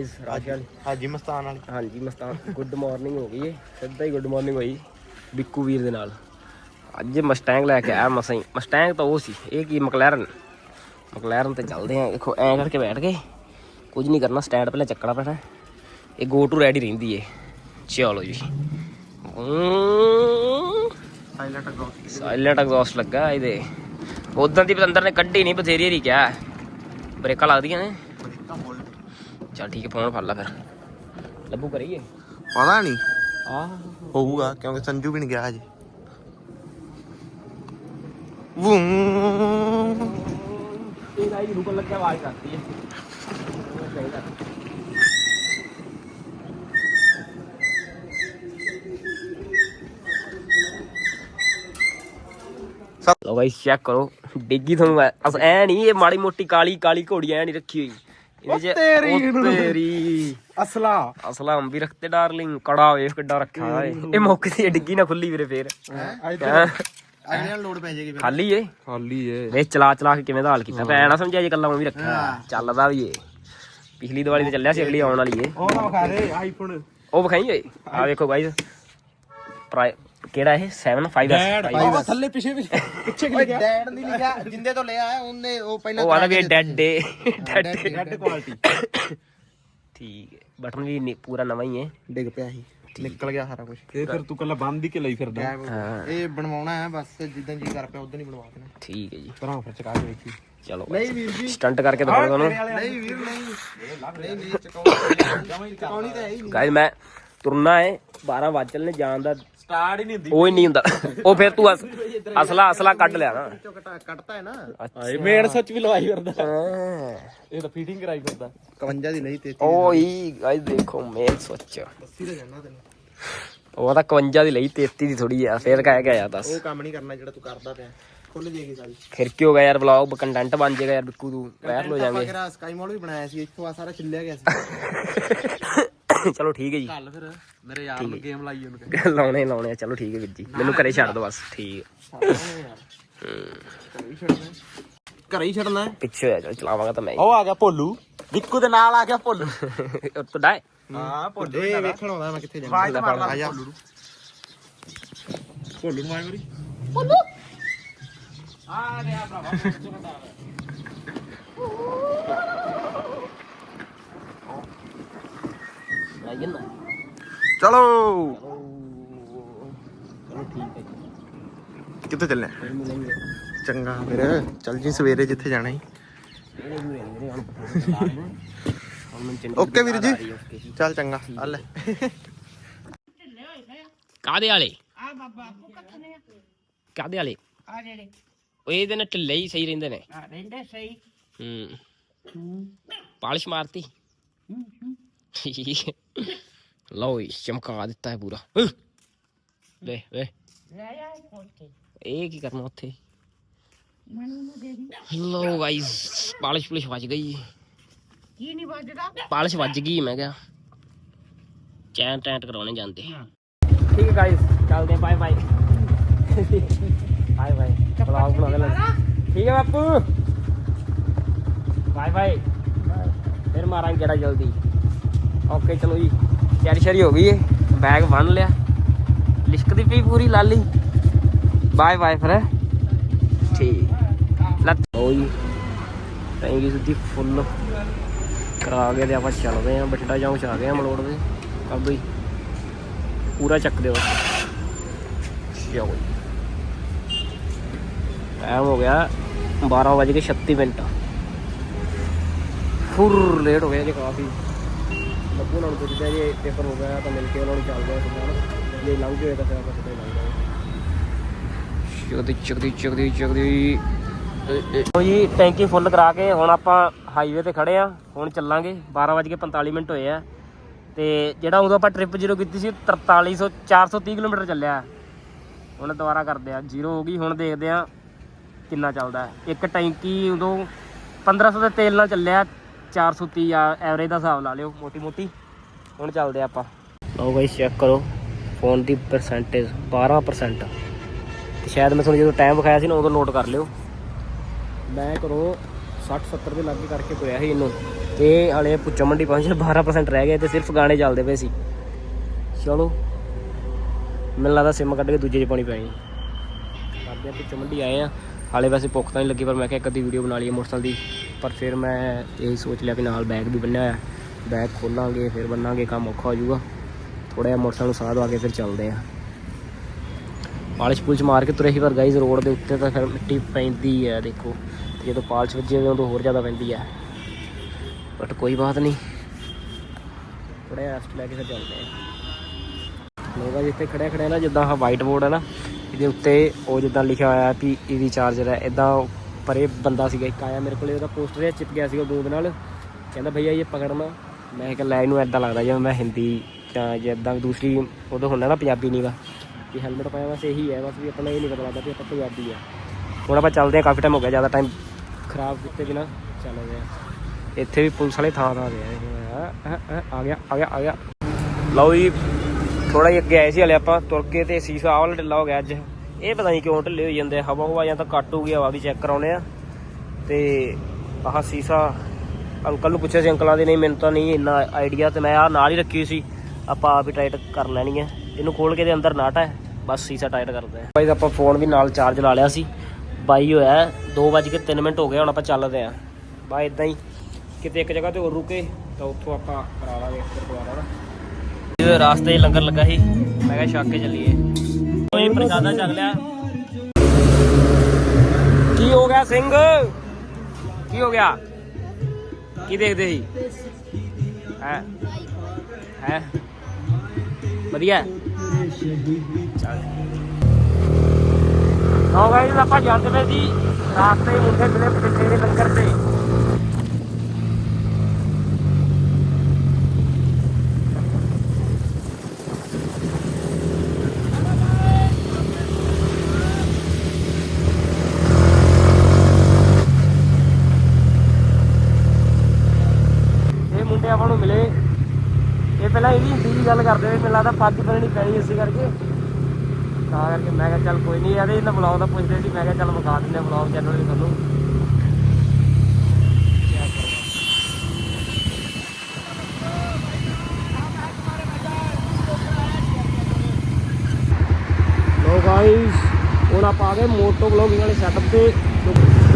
Guys ਰਾਜਨ ਹਾਜੀ ਮਸਤਾਨ ਵਾਲੀ। ਹਾਂਜੀ ਮਸਤਾਨ। ਗੁੱਡ ਮਾਰਨਿੰਗ ਹੋ ਗਈ ਏ। ਸਿੱਧਾ ਹੀ ਗੁੱਡ ਮਾਰਨਿੰਗ ਹੋਈ ਬਿੱਕੂ ਵੀਰ ਦੇ ਨਾਲ। ਅੱਜ ਮਸਟੈਂਗ ਲੈ ਕੇ ਆਇਆ ਮਸਾਂ ਹੀ। ਮਸਟੈਂਗ ਤਾਂ ਉਹ ਸੀ। ਇਹ ਕੀ ਮਕਲੈਰਨ ਮਕਲੈਰਨ ਤੇ ਚੱਲਦੇ ਆ। ਦੇਖੋ ਐਂ ਕਰਕੇ ਬੈਠ ਗਏ। ਕੁਝ ਨਹੀਂ ਕਰਨਾ ਸਟੈਂਡ ਪਹਿਲਾਂ ਚੱਕਣਾ ਪੈਣਾ। ਇਹ ਗੋ ਟੂ ਰੈਡੀ ਰਹਿੰਦੀ ਏ। ਚਲੋ ਜੀ। ਸਾਇਲੈਂਟ ਐਗਜ਼ੌਸਟ ਲੱਗਾ। ਇਹਦੇ। ਉਦੋਂ ਦੀ ਪਤੰਦਰ ਨੇ ਕੱਢੀ ਨਹੀਂ ਬਥੇਰੀ ਹਰੀ ਕਿਹਾ। ਬ੍ਰੇਕਾਂ ਲੱਗਦੀਆਂ ਨੇ। ਚੱਲ ਠੀਕ ਹੈ ਫੋਨ ਫੜ ਲਾ ਫਿਰ। ਲੱਭੂ ਕਰੀਏ? ਪਤਾ ਨਹੀਂ ਆ ਹੋਊਗਾ ਕਿਉਂਕਿ ਸੰਜੂ ਵੀ ਨਹੀਂ ਗਿਆ ਹਜੇ। ਵੂੰ। ਇਹ ਰਾਈ ਰੁਕਣ ਲੱਗਿਆ ਆਵਾਜ਼ ਕਰਦੀ ਹੈ। ਲੋ ਗਾਇਸ ਚੈੱਕ ਕਰੋ। ਡਿੱਗੀ ਤੁਹਾਨੂੰ ਐ ਨਹੀਂ ਇਹ ਮਾੜੀ ਮੋਟੀ ਕਾਲੀ ਕਾਲੀ ਘੋੜੀ ਐ ਨਹੀਂ ਰੱਖੀ ਹੋਈ। ਇਹਦੇ ਚ ਉਹ ਤੇਰੀ ਅਸਲਾ। ਅਸਲਾ ਹਮ ਵੀ ਰੱਖਤੇ ਡਾਰਲਿੰਗ ਕੜਾ ਵੇਖ ਕਿੱਡਾ ਰੱਖਿਆ ਹੋਇਆ ਏ। ਇਹ ਮੌਕੇ ਤੇ ਡਿੱਗੀ ਨਾ ਖੁੱਲੀ ਵੀਰੇ ਫੇਰ। ਹੈਂ? ਅਗਲੇ ਨਾਲ ਲੋਡ ਪੈ ਜਾਏਗੀ ਖਾਲੀ ਏ? ਖਾਲੀ ਏ। ਵੇ ਚਲਾ ਚਲਾ ਕੇ ਕਿਵੇਂ ਦਾ ਹਾਲ ਕੀਤਾ? ਪੈ ਨਾ ਸਮਝਿਆ ਜੇ ਕੱਲਾ ਮੈਂ ਵੀ ਰੱਖਿਆ। ਚੱਲਦਾ ਵੀ ਏ। ਪਿਛਲੀ ਦੀਵਾਲੀ ਤੇ ਚੱਲਿਆ ਸੀ ਅਗਲੀ ਆਉਣ ਵਾਲੀ ਏ। ਉਹ ਨਾ ਵਿਖਾ ਦੇ ਆਈਫੋਨ ਉਹ ਵਿਖਾਈ ਓਏ। ਆ ਵੇਖੋ ਗਾਇਸ ਪ੍ਰਾਈ ਕਿਹੜਾ ਇਹ? 75 ਉਹ ਥੱਲੇ ਪਿਛੇ ਪਿਛੇ ਪਿੱਛੇ ਕਿ ਲਿਖਿਆ ਡੈਡ ਨਹੀਂ ਲਿਖਿਆ। ਜਿੰਦੇ ਤੋਂ ਲਿਆ ਉਹਨੇ ਉਹ ਪਹਿਲਾਂ ਉਹ ਆਦਾ ਵੀ ਡੈਡ ਡੇ ਡੈਡ ਡੈਡ ਕੁਆਲਿਟੀ ਠੀਕ ਹੈ। ਬਟਨ ਵੀ ਨੀ- ਪੂਰਾ ਨਵਾਂ ਹੀ ਹੈ। ਡਿੱਗ ਪਿਆ ਸੀ। ਨਿਕਲ ਗਿਆ ਸਾਰਾ ਕੁਝ ਇਹ ਫਿਰ ਤੂੰ ਕੱਲਾ ਬੰਦ ਹੀ ਕਿ ਲਈ ਫਿਰਦਾ। ਹਾਂ ਇਹ ਬਣਵਾਉਣਾ ਹੈ ਬਸ ਜਿੱਦਾਂ ਜੀ ਕਰ ਪਿਆ ਉਦੋਂ ਹੀ ਬਣਵਾ ਦੇਣਾ। ਠੀਕ ਹੈ ਜੀ। ਭਰਾ ਫਿਰ ਚਕਾ ਕੇ ਵੇਖੀ। ਚਲੋ ਨਹੀਂ ਵੀਰ ਜੀ। ਸਟੰਟ ਕਰਕੇ ਦਿਖਾਓ ਤੁਹਾਨੂੰ। ਨਹੀਂ ਵੀਰ ਨਹੀਂ। ਨਹੀਂ ਨਹੀਂ ਚਕਾਉਣੀ ਤਾਂ ਹੈ। ਹੀ ਨਹੀਂ। ਗਾਇਸ ਮੈਂ ਤੁਰਨਾ ਹੈ। 12 ਵਜ ਚੱਲਨੇ ਜਾਣ ਦਾ ਸਟਾਰਟ ਹੀ ਨਹੀਂ ਹੁੰਦੀ ਉਹ ਹੀ ਨਹੀਂ ਹੁੰਦਾ। ਉਹ ਫਿਰ ਤੂੰ ਅਸ- ਅਸਲਾ ਅਸਲਾ ਕੱਢ ਲਿਆ ਨਾ। ਚੋ ਕਟਾ ਕੱਟਤਾ ਹੈ ਨਾ। ਆਏ ਮੇਨ ਸੱਚ ਵੀ ਲਵਾਈ ਫਿਰਦਾ। ਹਾਂ। ਇਹ ਤਾਂ ਫੀਟਿੰਗ ਕਰਾਈ ਫਿਰਦਾ। 51 ਦੀ ਲਈ ਤੇ ਉਹ ਹੀ ਗਾਇਸ ਦੇਖੋ ਮੇਨ ਸੋਚ। ਅੱਸੀ ਦਾ ਜਾਣਾ ਤੈਨੂੰ। ਉਹ ਤਾਂ 51 ਦੀ ਲਈ 33 ਦੀ ਥੋੜੀ ਆ। ਫੇਰ ਕਹਿ ਕੇ ਆਇਆ ਦੱਸ। ਉਹ ਕੰਮ ਨਹੀਂ ਕਰਨਾ ਜਿਹੜਾ ਤੂੰ ਕਰਦਾ ਪਿਆ। ਖੁੱਲ ਜੇਗੀ ਸਾਰੀ। ਫਿਰ ਕੀ ਹੋ ਗਿਆ ਯਾਰ ਵਲੌਗ ਕੰਟੈਂਟ ਬਣ ਜਾਏਗਾ ਯਾਰ ਬਿੱਕੂ ਤੂੰ ਵਾਇਰਲ ਹੋ ਆਪਾਂ ਕਿਹੜਾ ਸਕਾਈ ਮਾਲ ਵੀ ਬਣਾਇਆ ਸੀ ਇੱਥੋਂ ਆ ਸਾਰਾ ਛਿੱਲਿਆ ਗਿਆ ਸੀ। ਚਲੋ ਠੀਕ ਹੈ ਜੀ। ਚੱਲ ਫਿਰ ਮੇਰੇ ਯਾਰ ਨੂੰ ਗੇਮ ਲਾਈ ਉਹਨੂੰ ਲਾਉਣੇ ਲਾਉਣੇ ਆ ਚਲੋ ਠੀਕ ਹੈ ਵੀਰ ਜੀ। ਮੈਨੂੰ ਘਰੇ ਛੱਡ ਦੋ ਬਸ ਠੀਕ ਹੈ। ਘਰੇ ਹੀ ਛੱਡਣਾ ਹੈ। ਪਿੱਛੇ ਆ ਜਾ ਚਲਾਵਾਂਗਾ ਤਾਂ ਮੈਂ ਉਹ ਆ ਗਿਆ ਭੋਲੂ। ਵਿੱਕੂ ਦੇ ਨਾਲ ਆ ਗਿਆ ਭੋਲੂ। ਹੀ। ਉਹ ਤੋਂ ਡਾਏ ਹਾਂ ਭੋਲੂ ਇਹ ਵੇਖਣ ਆਉਂਦਾ ਮੈਂ ਕਿੱਥੇ ਜਾਣਾ ਆ ਜਾ ਭੋਲੂ ਨੂੰ। ਆਏ ਮੇਰੀ। ਆਈ ਚਲੋ ਚਲੋ ਠੀਕ ਹੈ ਜੀ ਕਿੱਥੇ ਚੱਲੇ ਫਿਰ ਮਿਲਾਂਗੇ ਚੰਗਾ ਫਿਰ ਚੱਲ ਜੀ ਸਵੇਰੇ ਜਿੱਥੇ ਜਾਣਾ ਹੀ ਓਕੇ ਵੀਰ ਜੀ ਆ ਚੱਲ ਚੰਗਾ ਲੈ ਕਾਦੇ ਵਾਲੇ ਆ ਬਾਬਾ ਆਪੂ ਕਿੱਥੇ ਨੇ ਕਾਦੇ ਵਾਲੇ ਆ ਜਿਹੜੇ ਉਹ ਇਹਦੇ ਨਾਲ ਢਿੱਲੇ ਹੀ ਸਹੀ ਰਹਿੰਦੇ ਨੇ ਆ ਰਹਿੰਦੇ ਸਹੀ ਹੂੰ ਪਾਲਿਸ਼ ਮਾਰਤੀ ਲਓ ਜੀ ਚਮਕਾ ਦਿੱਤਾ ਹੈ ਪੂਰਾ! ਲੈ ਵੇ ਲੈ ਆ ਕੋਤੇ ਇਹ ਕੀ ਕਰਨਾ ਉੱਥੇ ਲੋ ਗਾਇਸ ਪਾਲਿਸ਼ ਪੁਲਿਸ਼ ਵੱਜ ਗਈ ਕੀ ਨਹੀਂ ਵੱਜਦਾ ਪਾਲਿਸ਼ ਵੱਜ ਗਈ ਮੈਂ ਕਿਹਾ ਚੈਨ ਟੈਂਟ ਕਰਾਉਣੇ ਜਾਂਦੇ ਠੀਕ ਹੈ ਗਾਇਸ ਚੱਲਦੇ bye bye bye bye vlog ਬਣਾ ਲੈ ਠੀਕ ਹੈ ਬਾਪੂ ਬਾਏ ਬਾਏ ਫਿਰ ਮਾਰਾਂਗੇ ਕਿਹੜਾ ਜਲਦੀ ਓਕੇ, ਚਲੋ ਜੀ, ਤਿਆਰੀ ਸ਼ਰੀ ਹੋ ਗਈ ਏ। ਬੈਗ ਬੰਨ ਲਿਆ। ਲਿਸ਼ਕਦੀ ਪਈ ਪੂਰੀ, ਲਾਲੀ। ਬਾਏ ਬਾਏ, ਫਿਰ। ਠੀਕ। ਲੱਤ ਹੋ ਜੀ। ਟੈਂਕੀ ਸਿੱਧੀ ਫੁੱਲ ਕਰਾ ਕੇ ਤੇ ਆਪਾਂ ਚੱਲਦੇ ਆਂ। ਬਠਿੰਡਾ ਚੌਂਕ ਚ ਆ ਗਏ ਆਂ ਮਲੋੜ ਦੇ। ਕਦੋਂ ਹੀ ਪੂਰਾ ਚੱਕ ਦਿਓ। ਚਲੋ ਜੀ। ਟਾਈਮ ਹੋ ਗਿਆ 12 ਵਜੇ ਕੇ 36 ਮਿੰਟ। ਫੁਰ, ਲੇਟ ਹੋ ਗਿਆ ਜੀ ਕਾਫੀ। ਲੱਭੂ ਨਾਲ ਪੁੱਛਦਾ ਜੇ ਪੇਪਰ ਹੋ ਗਿਆ ਤਾਂ ਮਿਲ ਕੇ ਉਹਨਾਂ ਨੂੰ ਚੱਲਦੇ ਆ ਸਮਾਨ ਜੇ ਲੰਘ ਗਏ ਤਾਂ ਫਿਰ ਆਪਾਂ ਕਿਤੇ ਲੰਘ ਜਾਵਾਂਗੇ। ਚਕਦੀ ਚਕਦੀ ਚਕਦੀ ਚਕਦੀ ਲੋ ਜੀ ਟੈਂਕੀ ਫੁੱਲ ਕਰਾ ਕੇ ਹੁਣ ਆਪਾਂ ਹਾਈਵੇ ਤੇ ਖੜੇ ਆ। ਹੁਣ ਚੱਲਾਂਗੇ। 12:45 ਮਿੰਟ ਹੋਏ ਆ। ਤੇ ਜਿਹੜਾ ਉਦੋਂ ਆਪਾਂ ਟ੍ਰਿਪ ਜ਼ੀਰੋ ਕੀਤੀ ਸੀ 4300 430 ਕਿਲੋਮੀਟਰ ਚੱਲਿਆ। ਹੁਣ ਦੁਬਾਰਾ ਕਰਦੇ ਆ। ਜ਼ੀਰੋ ਹੋ ਗਈ। ਹੁਣ ਦੇਖਦੇ ਆ ਕਿੰਨਾ ਚੱਲਦਾ ਹੈ। ਇੱਕ ਟੈਂਕੀ ਉਦੋਂ 1500 ਦੇ ਤੇਲ ਨਾਲ ਚੱਲਿਆ। 430 ਆ ਐਵਰੇਜ ਦਾ ਹਿਸਾਬ ਲਾ ਲਿਓ ਮੋਟੀ ਮੋਟੀ ਹੁਣ ਚੱਲਦੇ ਆਪਾਂ। ਲਓ ਗਾਇਸ ਚੈੱਕ ਕਰੋ। ਫੋਨ ਦੀ ਪਰਸੈਂਟੇਜ 12% ਤੇ ਸ਼ਾਇਦ ਮੈਂ ਤੁਹਾਨੂੰ ਜਦੋਂ ਟਾਈਮ ਵਿਖਾਇਆ ਸੀ ਨਾ, ਉਦੋਂ ਨੋਟ ਕਰ ਲਿਓ। ਮੈਂ ਕਰੋ 60 70 ਦੇ ਲਾਗੇ ਕਰਕੇ ਤੁਰਿਆ ਸੀ ਇਹਨੂੰ। ਤੇ ਹਲੇ ਪੁੱਚੋ ਮੰਡੀ ਪਹੁੰਚੇ 12% ਰਹਿ ਗਏ ਤੇ ਸਿਰਫ ਗਾਣੇ ਚੱਲਦੇ ਪਏ ਸੀ। ਚਲੋ। ਮੈਨੂੰ ਲੱਗਦਾ ਸਿਮ ਕੱਢ ਕੇ ਦੂਜੇ 'ਚ ਪਾਉਣੀ ਪੈਣੀ। ਕਰਦੇ ਆ ਪੁੱਚੋ ਮੰਡੀ, ਆਏ ਆ। ਹਾਲੇ ਵੈਸੇ ਭੁੱਖ ਤਾਂ ਨਹੀਂ ਲੱਗੀ, ਪਰ ਮੈਂ ਕਿਹਾ ਇੱਕ ਅੱਧੀ ਵੀਡੀਓ ਬਣਾ ਲਈਏ ਮੋਟਰਸਾਈਕਲ ਦੀ। ਪਰ ਫਿਰ ਮੈਂ ਇਹ ਸੋਚ ਲਿਆ ਕਿ ਨਾਲ ਬੈਗ ਵੀ ਬੰਨਿਆ ਹੋਇਆ। ਬੈਗ ਖੋਲਾਂਗੇ, ਫਿਰ ਬੰਨਾਂਗੇ, ਕੰਮ ਔਖਾ ਹੋ ਜਾਊਗਾ। ਥੋੜਾ ਜਿਹਾ ਮੋਟਰਸਾਈਕਲ ਨੂੰ ਸਾਹ ਦਵਾ ਕੇ ਫਿਰ ਚੱਲਦੇ ਆ ਪਾਲਿਸ਼ ਪੁਲਿਸ਼ ਮਾਰ ਕੇ ਤੁਰੇ ਸੀ, ਪਰ ਗਾਈਜ਼ ਰੋਡ ਦੇ ਉੱਤੇ ਤਾਂ ਫਿਰ ਮਿੱਟੀ ਪੈਂਦੀ ਹੈ ਦੇਖੋ। ਤੇ ਜਦੋਂ ਪਾਲਿਸ਼ ਵੱਜੀ ਹੋਵੇ, ਉਦੋਂ ਹੋਰ ਜ਼ਿਆਦਾ ਪੈਂਦੀ ਹੈ ਬਟ ਕੋਈ ਬਾਤ ਨਹੀਂ। ਥੋੜਾ ਜਿਹਾ ਰੈਸਟ ਲੈ ਕੇ ਫਿਰ ਚੱਲਦੇ ਆ ਲੋਗਾ ਜਿੱਥੇ ਖੜਿਆ ਖੜਿਆ ਨਾ, ਜਿੱਦਾਂ ਆਹ ਵਾਈਟ ਬੋਰਡ ਹੈ ਨਾ, ਇਹਦੇ ਉੱਤੇ ਉਹ ਜਿੱਦਾਂ ਲਿਖਿਆ ਹੋਇਆ ਵੀ ਈਵੀ ਚਾਰਜਰ ਹੈ ਇਦਾਂ ਪਰੇ ਬੰਦਾ ਸੀਗਾ ਇੱਕ ਆਇਆ ਮੇਰੇ ਕੋਲੇ, ਉਹਦਾ ਪੋਸਟਰ ਜਿਹਾ ਚਿਪ ਗਿਆ ਸੀਗਾ ਗੋਦ ਨਾਲ। ਕਹਿੰਦਾ, ਭਈਆ, ਇਹ ਪਕੜਨਾ ਮੈਂ ਕਿਹਾ, ਲੈ, ਇਹਨੂੰ ਐਦਾਂ ਲੱਗਦਾ ਜਿਵੇਂ ਮੈਂ ਹਿੰਦੀ ਜਾਂ ਜਿੱਦਾਂ ਦੂਸਰੀ ਉਦੋਂ ਹੁੰਦਾ ਨਾ ਪੰਜਾਬੀ ਨੀਗਾ ਵੀ ਹੈਲਮਟ ਪਾਇਆ ਬਸ ਇਹੀ ਹੈ, ਬਸ ਵੀ ਆਪਣਾ ਇਹ ਨਹੀਂ ਪਤਾ ਲੱਗਦਾ ਵੀ ਆਪਾਂ ਪੰਜਾਬੀ ਆ। ਹੁਣ ਆਪਾਂ ਚੱਲਦੇ ਆ ਕਾਫੀ ਟਾਈਮ ਹੋ ਗਿਆ, ਜ਼ਿਆਦਾ ਟਾਈਮ ਖਰਾਬ ਕੀਤੇ ਬਿਨਾ ਚੱਲਦੇ ਆ ਇੱਥੇ ਵੀ ਪੁਲਿਸ ਵਾਲੇ ਥਾਂ ਥਾਂ ਦੇ ਆ। ਆ ਗਿਆ ਆ ਗਿਆ ਆ ਗਿਆ। ਲਓ ਜੀ ਥੋੜਾ ਜਿਹਾ ਅੱਗੇ ਆਏ ਸੀ ਹਲੇ ਆਪਾਂ, ਤੁਰ ਕੇ ਤੇ ਸੀਸਾ ਆਹ ਵਾਲਾ ਢਿੱਲਾ ਹੋ ਗਿਆ ਅੱਜ। ਇਹ ਪਤਾ ਨਹੀਂ ਕਿਉਂ ਢਿੱਲੇ ਹੋਈ ਜਾਂਦੇ ਹਵਾ ਹਵਾ ਜਾਂ ਤਾਂ ਕੱਟ ਹੋ ਗਿਆ ਹਵਾ ਵੀ ਚੈੱਕ ਕਰਾਉਨੇ ਆ। ਤੇ ਆਹ ਸੀਸਾ, ਅੰਕਲ ਨੂੰ ਪੁੱਛਿਆ ਸੀ, ਅੰਕਲਾਂ ਦੇ, ਨਹੀਂ, ਮੈਨੂੰ ਤਾਂ ਨਹੀਂ ਇੰਨਾ ਆਈਡੀਆ ਤੇ ਮੈਂ ਆ ਨਾਲ ਹੀ ਰੱਖੀ ਸੀ। ਆਪਾਂ ਆਪ ਹੀ ਟਾਈਟ ਕਰ ਲੈਣੀ ਹੈ ਇਹਨੂੰ ਖੋਲ ਕੇ ਦੇ ਅੰਦਰ ਨਾਟ ਹੈ। ਬਸ ਸੀਸਾ ਟਾਈਟ ਕਰਦਾ ਆ। ਬਾਈ, ਆਪਾਂ ਫੋਨ ਵੀ ਨਾਲ ਚਾਰਜ ਲਾ ਲਿਆ ਸੀ। ਬਾਈ ਹੋਇਆ 2:03 ਮਿੰਟ ਹੋ ਗਏ, ਹੁਣ ਆਪਾਂ ਚੱਲਦੇ ਆ। ਬਾ ਇਦਾਂ ਹੀ। ਕਿਤੇ ਇੱਕ ਜਗ੍ਹਾ ਤੇ ਹੋਰ ਰੁਕੇ, ਤਾਂ ਉੱਥੋਂ ਆਪਾਂ ਕਰਾ ਲਾਂਗੇ ਫਿਰ ਦੁਬਾਰਾ। ਨਾ ਰਾਸਤੇ 'ਚ ਲੰਗਰ ਲੱਗਾ ਸੀ। ਮੈਂ ਕਿਹਾ ਛੱਕ ਕੇ ਚੱਲੀਏ। ਕੋਈ ਪ੍ਰਸ਼ਾਦਾ ਚੱਕ ਲਿਆ ਕੀ ਹੋ ਗਿਆ ਸਿੰਘ? ਕੀ ਹੋ ਗਿਆ? ਕੀ ਦੇਖਦੇ ਸੀ? ਹੈ? ਹੈ? ਵਧੀਆ। ਚੱਲ। ਹੋ ਗਾਇਸ ਆਪਾਂ ਜਾਂਦੇ ਪਏ ਜੀ ਰਾਸਤੇ ਮੁੰਡੇ ਮਿਲੇ ਪਿੱਛੇ ਦੇ ਲੰਗਰ ਤੇ ਇਹ ਮੁੰਡੇ ਆਪਾਂ ਨੂੰ ਮਿਲੇ ਇਹ ਪਹਿਲਾਂ ਇਹ ਵੀ ਹਿੰਦੀ ਦੀ ਗੱਲ ਕਰਦੇ ਹੋਏ ਮੈਨੂੰ ਲੱਗਦਾ ਪੱਗ ਬੰਨਣੀ ਪੈਣੀ ਇਸੇ ਕਰਕੇ। ਤਾਂ ਕਰਕੇ ਮੈਂ ਕਿਹਾ ਚੱਲ ਕੋਈ ਨਹੀਂ, ਇਹਦੇ ਇਹਨਾਂ ਬਲੌਗ ਦਾ ਪੁੱਛਦੇ ਸੀ, ਮੈਂ ਕਿਹਾ ਚੱਲ ਵਿਖਾ ਦਿੰਦੇ ਬਲੌਗ ਚੈਨਲ ਵੀ ਤੁਹਾਨੂੰ। ਲੋ ਗਾਇਸ ਹੁਣ ਆਪਾਂ ਆ ਗਏ ਮੋਟੋ ਬਲੌਗਿੰਗ ਵਾਲੇ ਸੈਟਅਪ ਤੇ।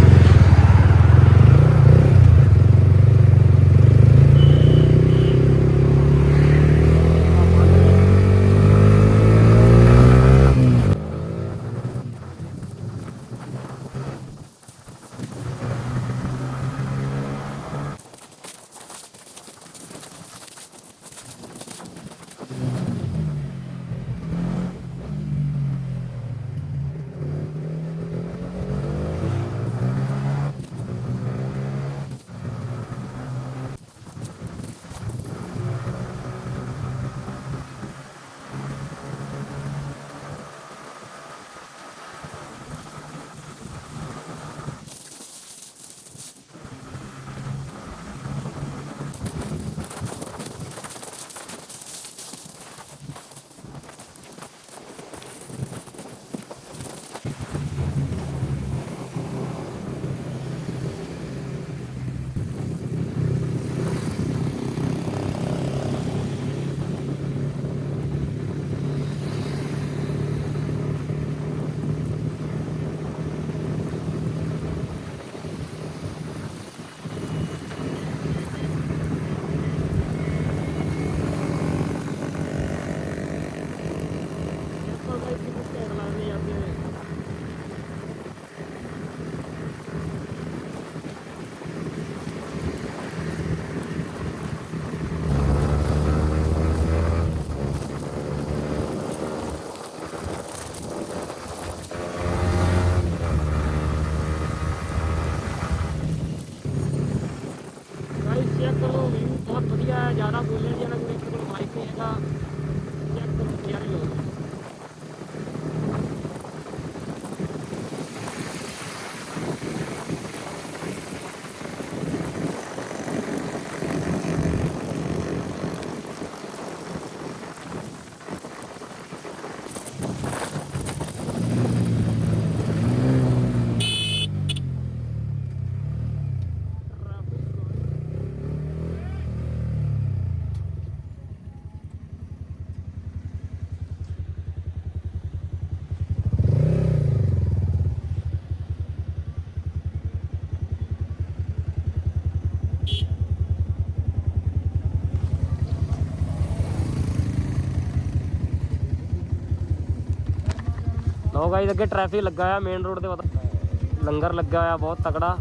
ਹੋ ਗਾਈਸ ਅੱਗੇ ਟ੍ਰੈਫਿਕ ਲੱਗਾ ਆ ਮੇਨ ਰੋਡ ਤੇ ਪਤਾ ਲੰਗਰ ਲੱਗਾ ਆ ਬਹੁਤ ਤਕੜਾ।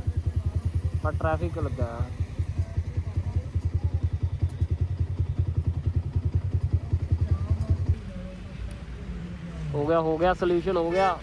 ਪਰ ਟ੍ਰੈਫਿਕ ਲੱਗਾ ਆ ਹੋ ਗਿਆ ਹੋ ਗਿਆ ਸੋਲੂਸ਼ਨ ਹੋ ਗਿਆ।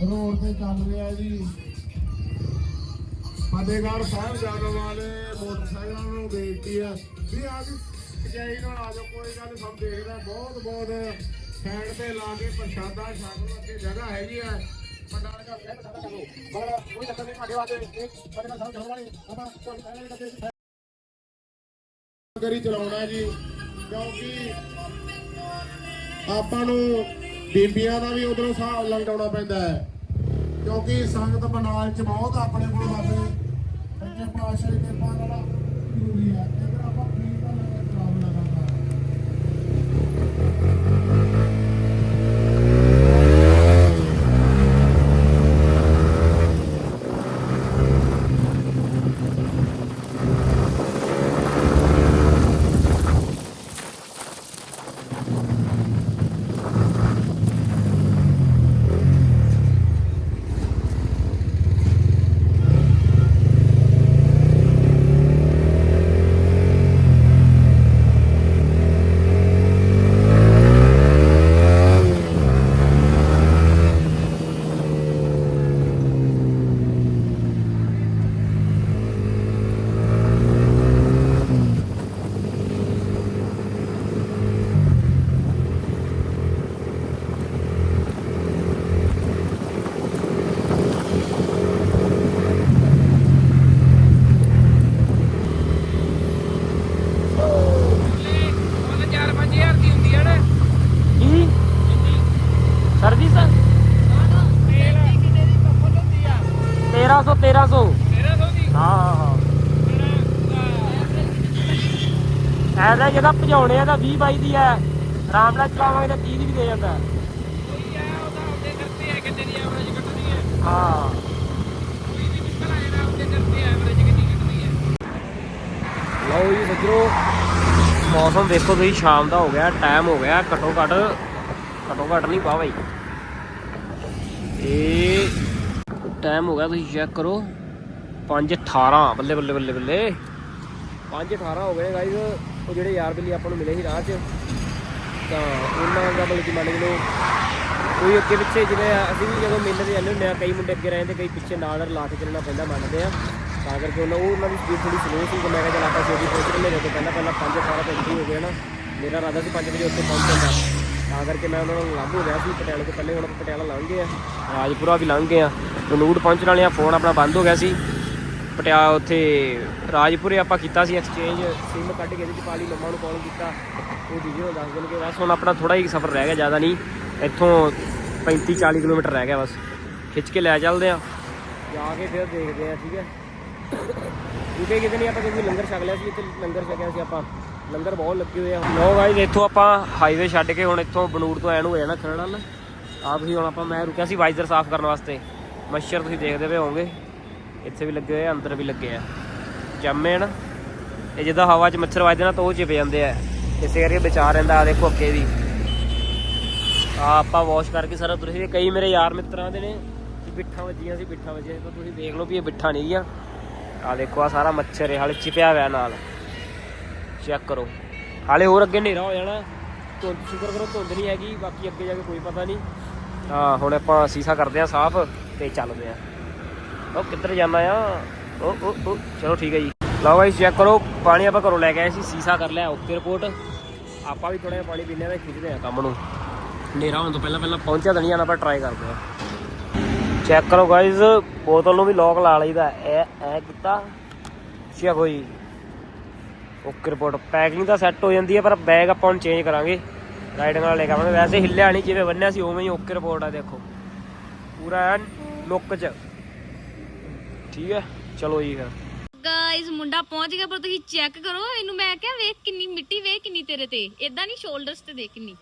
ਰੋਡ ਤੇ ਚੱਲ ਰਿਹਾ ਜੀ। ਫਤਿਹਗੜ੍ਹ ਸਾਹਿਬ ਜਾਣ ਵਾਲੇ ਮੋਟਰਸਾਈਕਲਾਂ ਨੂੰ ਬੇਨਤੀ ਹੈ ਵੀ ਆ ਵੀ ਕਚਾਈ ਨਾਲ ਆ ਜਾਓ, ਕੋਈ ਗੱਲ ਸਭ ਦੇਖਦਾ ਬਹੁਤ ਬਹੁਤ ਸਾਈਡ ਤੇ ਲਾ ਕੇ ਪ੍ਰਸ਼ਾਦਾ ਛਕ ਲਓ ਅੱਗੇ ਜਗ੍ਹਾ ਹੈਗੀ ਆ। ਪੰਡਾਲ ਦਾ ਬਹਿ ਕੇ ਪ੍ਰਸ਼ਾਦਾ ਛਕੋ ਕੋਈ ਚੱਕਰ ਨਹੀਂ ਤੁਹਾਡੇ ਵਾਸਤੇ ਇੱਕ ਫਤਿਹਗੜ੍ਹ ਜਾਣ ਵਾਲੇ ਆਪਾਂ ਕੋਈ ਪਹਿਲੇ ਲੱਗੇ ਕਰੀ ਚਲਾਉਣਾ ਜੀ, ਕਿਉਂਕਿ ਆਪਾਂ ਨੂੰ ਬੀਬੀਆਂ ਦਾ ਵੀ ਉਧਰੋਂ ਹਿਸਾਬ ਲੰਘਾਉਣਾ ਪੈਂਦਾ ਹੈ। ਕਿਉਂਕਿ ਸੰਗਤ ਬਨਾਲ ਚ ਬਹੁਤ ਆਪਣੇ ਕੋਲ ਬਾਬੇ ਅੱਗੇ ਪਾਸ਼ਾ ਦੀ ਕਿਰਪਾ ਨਾਲ ਜ਼ਰੂਰੀ ਹੈ। ਜੇਕਰ ਆਪਾਂ ਫ੍ਰੀ ਦਾ ਲੰਗਰ ਚਲਾਉਣ ਲਗਾਤਾਰ ਕੀ ਸਰਵਿਸ 1300 1300 ਹਾਂ ਹਾਂ ਹਾਂ ਐਦਾ ਜਿਹਦਾ ਭਜਾਉਣੇ ਆ ਤਾਂ 20 22 ਦੀ ਹੈ ਆਰਾਮ ਨਾਲ ਚਲਾਵਾਂਗੇ ਤਾਂ 30 ਦੀ ਵੀ ਦੇ ਜਾਂਦਾ। ਹੈ। ਹਾਂ ਲਓ ਜੀ ਸੱਜਣੋ ਮੌਸਮ ਦੇਖੋ ਤੁਸੀਂ, ਸ਼ਾਮ ਦਾ ਹੋ ਗਿਆ ਟਾਈਮ ਹੋ ਗਿਆ, ਘਟੋ ਘਟ ਘਟੋ ਘਟ ਨਹੀਂ ਪਾ ਭਾਈ ਇਹ ਟਾਈਮ ਹੋ ਗਿਆ, ਤੁਸੀਂ ਚੈੱਕ ਕਰੋ। 5:18 ਬੱਲੇ ਬੱਲੇ ਬੱਲੇ ਬੱਲੇ। 5:18 ਹੋ ਗਏ ਗਾਈਜ਼ ਉਹ ਜਿਹੜੇ ਯਾਰ ਬਿੱਲੀ ਆਪਾਂ ਨੂੰ ਮਿਲੇ ਸੀ ਰਾਹ 'ਚ, ਤਾਂ ਉਹਨਾਂ ਦਾ ਬਲਕਿ ਮੰਨ ਲਓ ਕੋਈ ਅੱਗੇ ਪਿੱਛੇ ਜਿਵੇਂ ਅਸੀਂ ਵੀ ਜਦੋਂ ਮੇਲੇ ਤੇ ਜਾਂਦੇ ਹੁੰਦੇ ਆ ਕਈ ਮੁੰਡੇ ਅੱਗੇ ਰਹਿੰਦੇ, ਕਈ ਪਿੱਛੇ ਨਾਲ ਲਾ ਕੇ ਚੱਲਣਾ ਪੈਂਦਾ ਮੰਨਦੇ ਆ ਤਾਂ ਕਰਕੇ ਉਹਨਾਂ ਉਹ ਉਹਨਾਂ ਦੀ ਸਪੀਡ ਥੋੜੀ ਸਲੋ ਸੀ ਕਿ ਮੈਂ ਕਿਹਾ ਚੱਲ ਆਪਾਂ ਛੇਤੀ ਪਹੁੰਚ ਰਹੇ ਮੇਰੇ ਤੋਂ ਪਹਿਲਾਂ ਪਹਿਲਾਂ 5:18 ਤੇ entry ਹੋ ਗਿਆ ਨਾ ਮੇਰਾ ਇਰਾਦਾ ਸੀ 5 ਵਜੇ ਉੱਥੇ ਪਹੁੰਚਣ ਦਾ। ਤਾਂ ਕਰਕੇ ਮੈਂ ਉਹਨਾਂ ਨੂੰ ਲੰਘ ਹੋ ਰਿਹਾ ਸੀ, ਪਟਿਆਲੇ ਤੋਂ ਪਹਿਲੇ ਹੁਣ ਪਟਿਆਲਾ ਲੰਘ ਗਏ ਆ। ਰਾਜਪੁਰਾ ਵੀ ਲੰਘ ਗਏ ਆ। ਬਨੂੜ ਪਹੁੰਚਣ ਵਾਲੇ ਆ, ਫੋਨ ਆਪਣਾ ਬੰਦ ਹੋ ਗਿਆ ਸੀ। ਪਟਿਆ ਉੱਥੇ ਰਾਜਪੁਰੇ ਆਪਾਂ ਕੀਤਾ ਸੀ ਐਕਸਚੇਂਜ ਸਿਮ ਕੱਢ ਕੇ ਇਹਦੇ ਚ ਪਾ ਲਈ, ਮੰਮਾ ਨੂੰ ਕਾਲ ਕੀਤਾ। ਉਹ ਦੀਦੀ ਨੂੰ ਦੱਸ ਦੇਣਗੇ। ਬਸ ਹੁਣ ਆਪਣਾ ਥੋੜਾ ਹੀ ਸਫ਼ਰ ਰਹਿ ਗਿਆ, ਜ਼ਿਆਦਾ ਨਹੀਂ। ਇੱਥੋਂ 35 40 ਕਿਲੋਮੀਟਰ ਰਹਿ ਗਿਆ ਬਸ। ਖਿੱਚ ਕੇ ਲੈ ਚੱਲਦੇ ਆ ਜਾ ਕੇ ਫਿਰ ਦੇਖਦੇ ਆ ਠੀਕ ਹੈ। ਰੁਕੇ ਕਿਤੇ ਨਹੀਂ ਆਪਾਂ ਕਿਉਂਕਿ ਲੰਗਰ ਛਕ ਲਿਆ ਸੀ, ਇੱਥੇ ਲੰਗਰ ਛਕਿਆ ਸੀ ਆਪਾਂ। ਲੰਗਰ ਬਹੁਤ ਲੱਗੇ ਹੋਏ ਆ। ਲੋ ਗਾਈਜ਼ ਇੱਥੋਂ ਆਪਾਂ ਹਾਈਵੇ ਛੱਡ ਕੇ ਹੁਣ ਇੱਥੋਂ ਬਨੂੜ ਤੋਂ ਐਨ ਹੋ ਜਾਣਾ ਖਰੜ ਵੱਲ ਆਪ ਹੀ ਹੁਣ ਆਪਾਂ ਮੈਂ ਰੁਕਿਆ ਸੀ ਵਾਈਜ਼ਰ ਸਾਫ਼ ਕਰਨ ਵਾਸਤੇ। ਮੱਛਰ ਤੁਸੀਂ ਦੇਖਦੇ ਪਏ ਹੋਵੋਗੇ। ਇੱਥੇ ਵੀ ਲੱਗੇ ਹੋਏ ਅੰਦਰ ਵੀ ਲੱਗੇ ਆ। ਜੰਮੇ ਨਾ ਇਹ ਜਿੱਦਾਂ ਹਵਾ 'ਚ ਮੱਛਰ ਵੱਜਦੇ ਨਾ, ਤਾਂ ਉਹ ਚਿਪ ਜਾਂਦੇ ਆ। ਇਸੇ ਕਰਕੇ ਬਚਾ ਰਹਿੰਦਾ ਆ ਦੇਖੋ ਅੱਗੇ ਵੀ। ਆ ਆਪਾਂ ਵਾਸ਼ ਕਰਕੇ ਸਾਰਾ ਤੁਸੀਂ ਕਈ ਮੇਰੇ ਯਾਰ ਮਿੱਤਰਾਂ ਦੇ ਨੇ ਬਿੱਠਾਂ ਵੱਜੀਆਂ ਸੀ ਬਿੱਠਾਂ ਵੱਜੀਆਂ ਤਾਂ ਤੁਸੀਂ ਦੇਖ ਲਓ ਵੀ ਇਹ ਬਿੱਠਾਂ ਨਹੀਂ ਗੀਆਂ ਆ ਦੇਖੋ ਆ ਸਾਰਾ ਮੱਛਰ ਹੈ ਹਾਲੇ ਚਿਪਿਆ ਹੋਇਆ ਨਾਲ। ਚੈੱਕ ਕਰੋ। ਹਾਲੇ ਹੋਰ ਅੱਗੇ ਹਨੇਰਾ ਹੋ ਜਾਣਾ। ਧੁੰਦ, ਸ਼ੁਕਰ ਕਰੋ ਧੁੰਦ ਨਹੀਂ ਹੈਗੀ, ਬਾਕੀ ਅੱਗੇ ਜਾ ਕੇ ਕੋਈ ਪਤਾ ਨਹੀਂ। ਹਾਂ, ਹੁਣ ਆਪਾਂ ਸੀਸਾ ਕਰਦੇ ਆ ਸਾਫ਼ ਤੇ ਚੱਲਦੇ ਆ ਉਹ ਕਿੱਧਰ ਜਾਣਾ ਆ? ਉਹ ਉਹ ਚਲੋ ਠੀਕ ਹੈ ਜੀ। ਲਓ ਬਾਈ ਚੈੱਕ ਕਰੋ, ਪਾਣੀ ਆਪਾਂ ਘਰੋਂ ਲੈ ਕੇ ਆਏ ਸੀ, ਸੀਸਾ ਕਰ ਲਿਆ ਓਕੇ ਰਿਪੋਰਟ ਆਪਾਂ ਵੀ ਥੋੜਾ ਜਿਹਾ ਪਾਣੀ ਪੀਨੇ ਆ ਤੇ ਖਿੱਚਦੇ ਆ ਕੰਮ ਨੂੰ। ਹਨੇਰਾ ਹੋਣ ਤੋਂ ਪਹਿਲਾਂ ਪਹਿਲਾਂ ਪਹੁੰਚਿਆ ਤਾਂ ਨਹੀਂ ਜਾਣਾ, ਆਪਾਂ ਟਰਾਈ ਕਰਦੇ ਆ। ਚੈੱਕ ਕਰੋ ਗਾਇਜ਼ ਬੋਤਲ ਨੂੰ ਵੀ ਲੋਕ ਲਾ ਲਈਦਾ, ਇਹ ਐ ਕੀਤਾ। ਚੈੱਕ ਹੋਈ ਓਕੇ ਰਿਪੋਰਟ ਪੈਕਿੰਗ ਤਾਂ ਸੈੱਟ ਹੋ ਜਾਂਦੀ ਹੈ ਪਰ ਬੈਗ ਆਪਾਂ ਹੁਣ ਚੇਂਜ ਕਰਾਂਗੇ। ਰਾਈਡਿੰਗ ਵਾਲਾ ਲੈ ਕੇ ਆਵਾਂਗੇ ਵੈਸੇ ਹਿੱਲਿਆ ਨਹੀਂ ਜਿਵੇਂ ਬੰਨਿਆ ਸੀ, ਉਵੇਂ ਹੀ ਓਕੇ ਰਿਪੋਰਟ ਆ, ਦੇਖੋ। ਪੂਰਾ ਐਨ ਲੁੱਕ ਚ। ਠੀਕ ਹੈ? ਚਲੋ ਜੀ ਫਿਰ। ਗਾਇਸ ਮੁੰਡਾ ਪਹੁੰਚ ਗਿਆ ਪਰ ਤੁਸੀਂ ਚੈੱਕ ਕਰੋ। ਇਹਨੂੰ ਮੈਂ ਕਿਹਾ ਵੇਖ ਕਿੰਨੀ ਮਿੱਟੀ ਵੇਖ ਕਿੰਨੀ ਤੇਰੇ ਤੇ। ਇਦਾਂ ਨਹੀਂ ਸ਼ੋਲਡਰਸ ਤੇ ਦੇਖ ਕਿੰਨੀ।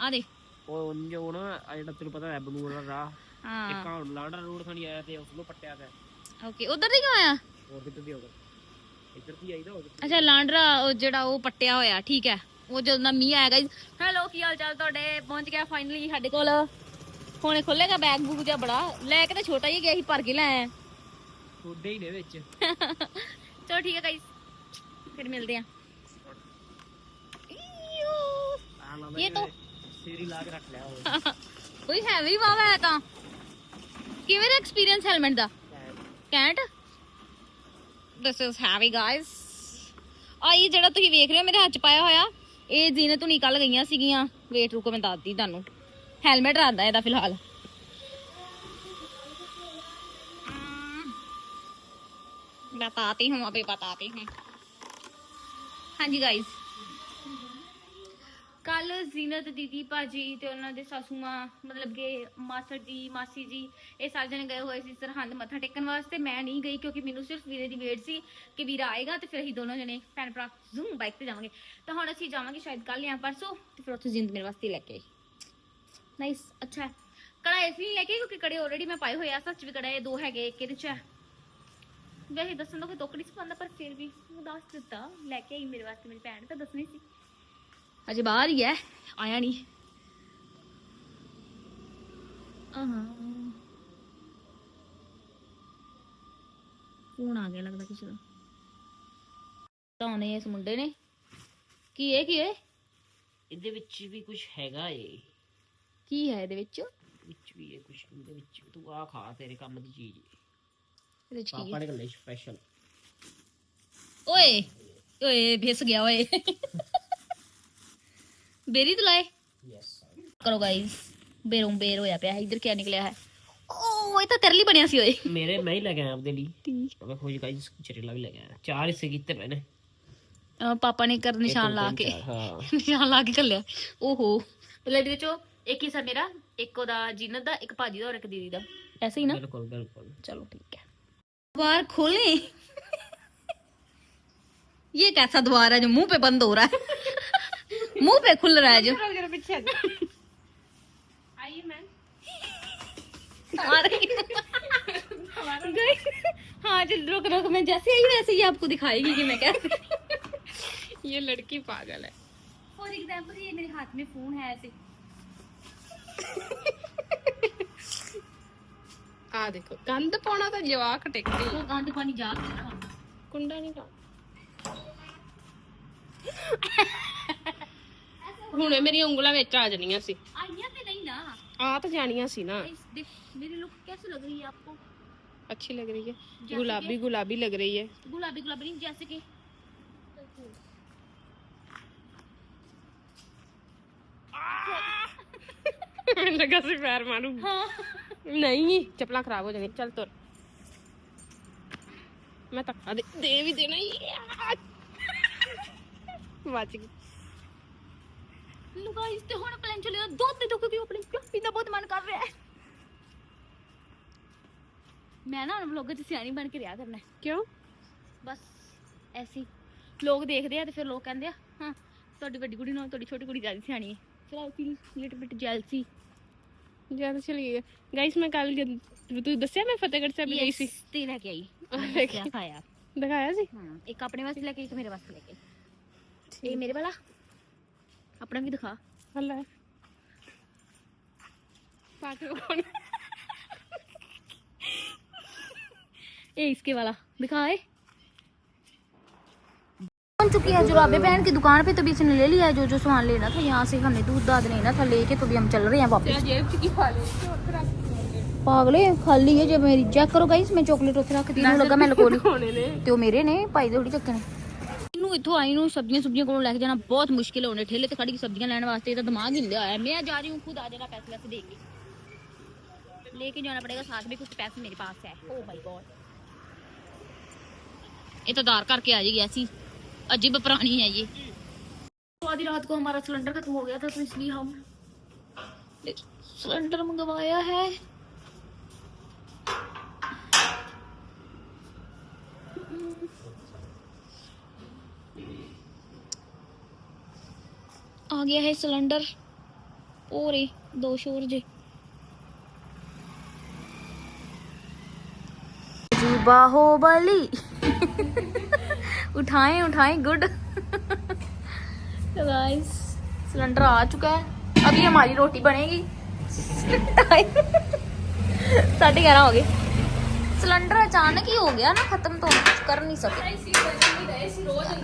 ਆ ਦੇ ਉਹ ਉਂਝ ਉਹ ਨਾ ਆ ਜਿਹੜਾ ਤੈਨੂੰ ਪਤਾ ਬਲੂ ਵਾਲਾ ਰਾਹ। ਹਾਂ। ਇੱਕ ਲਾਂਡਾ ਰੋਡ ਥਾਣੀ ਆਇਆ ਤੇ ਉਸ ਨੂੰ ਪੱਟਿਆ ਪਿਆ। ਓਕੇ ਉਧਰ ਦੀ ਕਿਉਂ ਆਇਆ? ਹੋਰ ਕਿੱਧਰ ਦੀ ਆਉਗਾ ਇੱਧਰ ਦੀ ਆਈਦਾ ਉਹ ਅੱਛਾ ਲਾਂਡਰਾ ਉਹ ਜਿਹੜਾ ਉਹ ਪੱਟਿਆ ਹੋਇਆ ਠੀਕ ਹੈ। ਉਹ ਜਦੋਂ ਦਾ ਮੀਂਹ ਆਇਆ ਗਾਇਸ ਹੈਲੋ ਕੀ ਹਾਲ ਚਾਲ ਤੁਹਾਡੇ? ਪਹੁੰਚ ਗਿਆ ਫਾਈਨਲੀ ਸਾਡੇ ਕੋਲ। ਹੁਣੇ ਖੁੱਲੇਗਾ ਬੈਗ ਬੂਗ ਜਿਹਾ ਬੜਾ। ਲੈ ਕੇ ਤਾਂ ਛੋਟਾ ਹੀ ਗਿਆ ਸੀ ਭਰ ਕੇ ਲੈ ਆਇਆ। ਥੋੜੇ ਹੀ ਨੇ ਵਿੱਚ। ਚਲੋ ਠੀਕ ਹੈ ਗਾਇਸ ਫਿਰ ਮਿਲਦੇ ਆ ਇਹ ਤਾਂ ਸੇਰੀ ਲਾ ਕੇ ਰੱਖ ਲਿਆ ਉਹ। ਕੋਈ ਹੈਵੀ ਵਾਵਾ ਹੈ ਤਾਂ। ਕਿਵੇਂ ਦਾ experience helmet the? Can't this is heavy guys ਆ ਇਹ ਜਿਹੜਾ ਤੁਸੀਂ ਵੇਖ ਰਹੇ ਹੋ ਮੇਰੇ ਹੱਥ 'ਚ ਪਾਇਆ ਹੋਇਆ ਇਹ ਜੀਨੇ ਤੋਂ ਨਿਕਲ ਗਈਆਂ ਸੀਗੀਆਂ। ਵੇਟ ਰੁਕੋ ਮੈਂ ਦੱਸਦੀ ਤੁਹਾਨੂੰ। ਹੈਲਮਟ ਰੱਖਦਾ ਇਹਦਾ ਫਿਲਹਾਲ। बताती हूँ अभी बताती हूँ हाँ जी गाइस ਕੱਲ ਜ਼ੀਨਤ ਦੀਦੀ ਭਾਜੀ ਤੇ ਉਹਨਾਂ ਦੇ ਸਾਸੂ ਮਾਂ ਮਤਲਬ ਕਿ ਮਾਸਟਰ ਜੀ ਮਾਸੀ ਜੀ ਇਹ ਸਾਰੇ ਜਣੇ ਗਏ ਹੋਏ ਸੀ ਸਰਹੰਦ ਮੱਥਾ ਟੇਕਣ ਵਾਸਤੇ ਮੈਂ ਨਹੀਂ ਗਈ ਕਿਉਂਕਿ ਮੈਨੂੰ ਸਿਰਫ ਵੀਰੇ ਦੀ ਵੇਟ ਸੀ ਕਿ ਵੀਰਾ ਆਏਗਾ ਤੇ ਫਿਰ ਅਸੀਂ ਦੋਨੋਂ ਜਣੇ ਭੈਣ ਭਰਾ ਜ਼ੂਮ ਬਾਈਕ ਤੇ ਜਾਵਾਂਗੇ ਤਾਂ ਹੁਣ ਅਸੀਂ ਜਾਵਾਂਗੇ ਸ਼ਾਇਦ ਕੱਲ ਜਾਂ ਪਰਸੋਂ ਤੇ ਫਿਰ ਉੱਥੇ ਜ਼ਿੰਦ ਮੇਰੇ ਵਾਸਤੇ ਲੈ ਕੇ ਆਈ ਨਾਈਸ ਅੱਛਾ ਹੈ ਕੜਾ ਇਸ ਲਈ ਲੈ ਕੇ ਆਈ ਕਿਉਂਕਿ ਕੜੇ ਆਲਰੇਡੀ ਮੈਂ ਪਾਏ ਹੋਏ ਆ ਸੱਚ ਵੀ ਕੜਾ ਇਹ ਦੋ ਹੈਗੇ ਇੱਕ ਇਹਦੇ ਚ ਹੈ ਵੈਸੇ ਦੱਸਣ ਦਾ ਕੋਈ ਤੋਕੜੀ ਸੀ ਪਾਉਂਦਾ ਪਰ ਫਿਰ ਵੀ ਉਹ ਦੱਸ ਦਿੱਤਾ ਲੈ ਕੇ ਆਈ ਮੇਰੇ ਵਾਸਤੇ ਮੇਰੀ ਭੈਣ ਤਾਂ ਦੱਸਣੀ ਸੀ। ਅਜੇ ਬਾਹਰ ਹੀ ਹੈ ਆਇਆ ਨਹੀਂ। ਆਹਾਂ। ਫੋਨ ਆ ਗਿਆ ਲੱਗਦਾ ਕਿਸੇ ਦਾ। ਤਾਂ ਨੇ ਇਸ ਮੁੰਡੇ ਨੇ। ਕੀ ਹੈ ਕੀ ਹੈ ਇਹਦੇ ਵਿੱਚ ਵੀ ਕੁਝ ਹੈਗਾ ਏ। ਕੀ ਹੈ ਇਹਦੇ ਵਿੱਚ? ਵਿੱਚ ਵੀ ਇਹ ਕੁਝ ਇਹਦੇ ਵਿੱਚ ਤੂੰ ਆ ਖਾ ਤੇਰੇ ਕੰਮ ਦੀ ਚੀਜ਼ ਏ। ਪਾਪਾ ਨੇ ਕੱਲੇ ਓਏ ਓਏ ਫਿਸ ਗਿਆ ਓਏ। ਬੇਰੀ ਦਲਾਏ ਯੈਸ ਕਰੋ ਗਾਇਸ ਬੇਰੋਂ ਬੇਰ ਹੋਇਆ ਪਿਆ ਹੈ ਇਧਰ ਕੀ ਨਿਕਲਿਆ ਹੈ। ਓ ਤਾਂ ਤੇਰੇ ਲਈ ਬਣਿਆ ਸੀ ਓਏ। ਮੇਰੇ ਮੈਂ ਹੀ ਲੈ ਕੇ ਆਇਆ ਆਪਦੇ ਲਈ। ਮੈਂ ਖੋਜ ਗਾਇਸ ਚਰੇਲਾ ਵੀ ਲੈ ਕੇ ਆਇਆ। ਚਾਰ ਹਿੱਸੇ ਕੀਤੇ ਪਏ ਨੇ ਅਹ ਪਾਪਾ ਨੇ ਕਰ ਨਿਸ਼ਾਨ ਲਾ ਕੇ। ਨਿਸ਼ਾਨ ਲਾ ਕੇ ਕੱਲਿਆ ਓਹੋ। ਮਤਲਬ ਇਹਦੇ ਚੋਂ ਇੱਕ ਹਿੱਸਾ ਮੇਰਾ ਇੱਕ ਉਹਦਾ ਜੀਨਤ ਦਾ ਇੱਕ ਭਾਜੀ ਦਾ ਔਰ ਇੱਕ ਦੀਦੀ ਦਾ। ਐਸੇ ਹੀ ਨਾ? ਬਿਲਕੁਲ ਬਿਲਕੁਲ। ਚਲੋ ਠੀਕ ਹੈ। द्वार खोले। ये कैसा द्वार है जो मुँह पे बंद हो रहा है? मुँह पे खुल रहा है जो। हाँ जो रुक रुक मैं जैसे आई वैसे ही आपको दिखाएगी कि मैं कैसे। ये लड़की पागल है। फॉर एग्ज़ाम्पल ये मेरे हाथ में फ़ोन है ऐसे। ਆ ਦੇਖੋ ਗੰਦ ਪਾਉਣਾ ਤਾਂ ਜਵਾਕ ਟਿਕਦੀ वो गंद पानी जा ਕੁੰਡਾ ਨਹੀਂ ਪਾ ਹੁਣੇ ਮੇਰੀ ਉਂਗਲਾਂ ਵਿੱਚ ਆ ਜਾਣੀਆਂ ਸੀ आइया तो नहीं ना ਆ ਤਾਂ ਜਾਣੀਆਂ ਸੀ ਨਾ Guys, देख मेरी लुक कैसे लग रही है आपको अच्छी लग रही है जैसे गुलाबी गुलाबी लग रही है गुलाबी गुलाबी नहीं जैसे कि ਮੈਨੂੰ ਲੱਗਾ ਸੀ ਪੈਰ ਮਾਰੂ हाँ ਨਹੀਂ ਚੱਪਲਾਂ ਖਰਾਬ ਹੋ ਜਾਣੀਆਂ ਚੱਲ ਤੁਰ। ਮੈਂ ਧੱਕਾ ਦੇ ਦੇ ਵੀ ਦੇਣਾ ਹੀ ਬਚ ਗਈ। ਲੋ ਗਾਇਸ ਤੇ ਹੁਣ ਪਲਾਨ ਚੱਲਿਆ। ਦੁੱਧ ਦੇ ਦੋ ਕਿਉਂਕਿ ਆਪਣੇ ਪੀਣ ਦਾ ਬਹੁਤ ਮਨ ਕਰ ਰਿਹਾ ਹੈ। ਮੈਂ ਨਾ ਵਲੌਗ 'ਚ ਸਿਆਣੀ ਬਣ ਕੇ ਰਿਹਾ ਕਰਨਾ। ਕਿਉਂ? ਬਸ ਐਸੀ। ਲੋਕ ਦੇਖਦੇ ਆ ਤੇ ਫਿਰ ਲੋਕ ਕਹਿੰਦੇ ਆ ਹਾਂ ਤੁਹਾਡੀ ਵੱਡੀ ਕੁੜੀ ਨਾਲ ਤੁਹਾਡੀ ਛੋਟੀ ਕੁੜੀ ਜ਼ਿਆਦਾ ਸਿਆਣੀ ਹੈ। ਫਿਰ I feel little bit jealousy ਜਿਆਦਾ ਚਲੀ ਗਈ ਗਾਇਸ ਮੈਂ ਕੱਲ ਤੂੰ ਦੱਸਿਆ ਮੈਂ ਫਤਿਹਗੜ੍ਹ ਸਾਹਿਬ ਗਈ ਸੀ ਤੇ ਲੈ ਕੇ ਆਈ ਆਹ ਦੇਖਿਆ ਖਾਇਆ ਦਿਖਾਇਆ ਸੀ ਹਾਂ ਇੱਕ ਆਪਣੇ ਵਾਸਤੇ ਲੈ ਕੇ ਇੱਕ ਮੇਰੇ ਵਾਸਤੇ ਲੈ ਕੇ ਆਈ। ਇਹ ਮੇਰੇ ਵਾਲਾ ਆਪਣਾ ਵੀ ਦਿਖਾ ਹਲਾ ਪਾ ਕੇ ਕੌਣ ये इसके वाला दिखाए पहुंच चुकी है जुराबे बहन की दुकान पे तो भी इसने ले लिया है जो जो सामान लेना था यहाँ से हमने दूध दाद लेना था लेके तो भी हम चल रहे हैं वापस ਜੇਬ ਚ ਕੀ ਪਾ ਲਈ पागले खाली है जब मेरी चेक करो गाइस मैं चॉकलेट ਉੱਥੇ ਰੱਖ ਦਿੱਤੀ ਨੂੰ ਲੱਗਾ ਮੈਂ ਲਕੋਲੀ ਹੋਣੇ ਨੇ ਤੇ ਉਹ ਮੇਰੇ ਨੇ ਭਾਈ ਦੇ ਥੋੜੀ ਚੱਕੇ ਨੇ ਇਹਨੂੰ ਇੱਥੋਂ ਆਈ ਨੂੰ ਸਬਜ਼ੀਆਂ ਸੁਬਜ਼ੀਆਂ ਕੋਲੋਂ ਲੈ ਕੇ ਜਾਣਾ ਬਹੁਤ ਮੁਸ਼ਕਿਲ ਹੋਣੇ ਠੇਲੇ ਤੇ ਖੜੀ ਸਬਜ਼ੀਆਂ ਲੈਣ ਵਾਸਤੇ ਇਹਦਾ ਦਿਮਾਗ ਹਿੱਲਿਆ ਹੋਇਆ है। मैं जा रही हूँ खुद आ जाना पैसे वैसे देगी लेके जाना पड़ेगा साथ में कुछ पैसे मेरे पास है ओ माय गॉड ਇਹ ਤਾਂ ਆਧਾਰ ਕਰਕੇ ਆ ਜਾਏਗੀ ਐਸੀ अजीब प्राणी है ये। तो आधी रात को हमारा सिलेंडर खत्म हो गया था तो इसलिए हम सिलेंडर मंगवाया है। आ गया है सिलेंडर। और दो शोर जी। बाहुबली। उठाएँ उठाएँ गुड गाइस सिलेंडर आ चुका है। अभी हमारी रोटी बनेगी। साढ़े ग्यारह हो गए। सिलेंडर अचानक ही हो गया ना खत्म तो कुछ कर नहीं सके।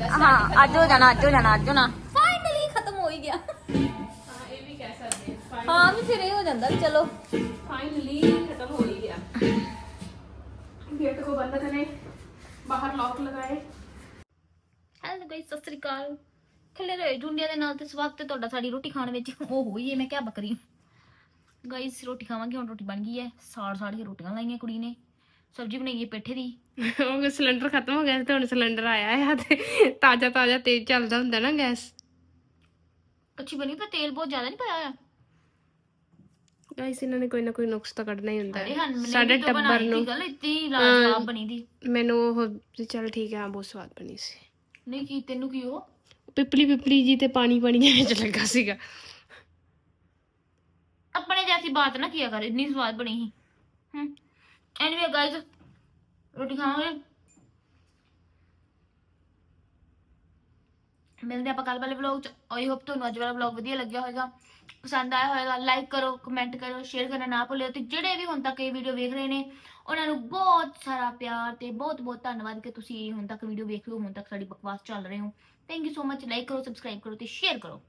हाँ आज हो जाना आज हो जाना आज हो ना फाइनली खत्म हो ही गया। हाँ भी फिर ये हो जाता चलो। फाइनली खत्म हो ही गया। गेट को बंद करें बाहर लॉक लगाए। ਹੈਲੋ ਗਾਇਸ ਸਤਿ ਸ੍ਰੀ ਅਕਾਲ। ਖਲੇ ਰਹੇ ਦੁਨੀਆ ਦੇ ਨਾਲ ਤੇ ਸਵਾਗਤ ਹੈ ਤੁਹਾਡਾ ਸਾਡੀ ਰੋਟੀ ਖਾਣ ਵਿੱਚ। ਉਹ ਹੋਈ ਹੈ ਮੈਂ ਕਿਆ ਬਕਰੀ। ਗਾਇਸ ਰੋਟੀ ਖਾਵਾਂਗੇ ਹੁਣ ਰੋਟੀ ਬਣ ਗਈ ਹੈ ਸਾੜ ਸਾੜ ਕੇ ਰੋਟੀਆਂ ਲਾਈਆਂ ਕੁੜੀ ਨੇ। ਸਬਜ਼ੀ ਬਣਾਈ ਹੈ ਪੇਠੇ ਦੀ। ਉਹ ਸਿਲੰਡਰ ਖਤਮ ਹੋ ਗਿਆ ਸੀ ਤੇ ਹੁਣ ਸਿਲੰਡਰ ਆਇਆ ਹੈ ਤੇ ਤਾਜ਼ਾ ਤਾਜ਼ਾ ਤੇਜ਼ ਚੱਲਦਾ ਹੁੰਦਾ ਨਾ ਗੈਸ। ਅੱਛੀ ਬਣੀ ਪਰ ਤੇਲ ਬਹੁਤ ਜ਼ਿਆਦਾ ਨਹੀਂ ਪਾਇਆ ਹੋਇਆ? ਗਾਇਸ ਇਹਨਾਂ ਨੇ ਕੋਈ ਨਾ ਕੋਈ ਨੁਕਸ ਤਾਂ ਕੱਢਣਾ ਹੀ ਹੁੰਦਾ। ਹੈ ਸਾਡੇ ਟੱਬਰ ਨੂੰ। ਗੱਲ ਇਤਨੀ ਲਾਜਵਾਬ ਬਣੀ ਦੀ ਮੈਨੂੰ ਉਹ ਚੱਲ ਠੀਕ ਹਾਂ, ਬਹੁਤ ਸਵਾਦ ਬਣੀ ਸੀ। ਨਹੀਂ ਕੀ ਤੈਨੂੰ ਕੀ ਉਹ? ਪਿਪਲੀ ਪਿਪਲੀ ਜੀ ਤੇ ਪਾਣੀ ਪਾਣੀ ਦੇ ਵਿੱਚ ਲੱਗਾ ਸੀਗਾ। ਆਪਣੇ ਜੈਸੀ ਬਾਤ ਨਾ ਕੀਆ ਕਰ ਇੰਨੀ ਸਵਾਦ ਬਣੀ ਸੀ। ਹਮ ਐਨੀਵੇ ਗਾਇਸ ਰੋਟੀ ਖਾਵਾਂਗੇ। ਮਿਲਦੇ ਆਪਾਂ ਕੱਲ ਵਾਲੇ ਵਲੌਗ ਚ। ਆਈ ਹੋਪ ਤੁਹਾਨੂੰ ਅੱਜ ਵਾਲਾ ਵਲੌਗ ਵਧੀਆ ਲੱਗਿਆ ਹੋਵੇਗਾ ਪਸੰਦ ਆਇਆ ਹੋਵੇਗਾ ਲਾਈਕ ਕਰੋ ਕਮੈਂਟ ਕਰੋ ਸ਼ੇਅਰ ਕਰਨਾ ਨਾ ਭੁੱਲਿਓ ਤੇ ਜਿਹੜੇ ਵੀ ਹੁਣ ਤੱਕ ਇਹ ਵੀਡੀਓ ਵੇਖ ਰਹੇ ਨੇ ਉਹਨਾਂ ਨੂੰ ਬਹੁਤ ਸਾਰਾ ਪਿਆਰ ਤੇ ਬਹੁਤ ਬਹੁਤ ਧੰਨਵਾਦ ਕਿ ਤੁਸੀਂ ਹੁਣ ਤੱਕ ਵੀਡੀਓ ਵੇਖ ਰਹੇ ਹੋ, ਹੁਣ ਤੱਕ ਸਾਡੀ ਬਕਵਾਸ ਚੱਲ ਰਹੇ ਹੋ। Thank you so much like ਕਰੋ ਸਬਸਕ੍ਰਾਈਬ ਕਰੋ ਤੇ ਸ਼ੇਅਰ ਕਰੋ।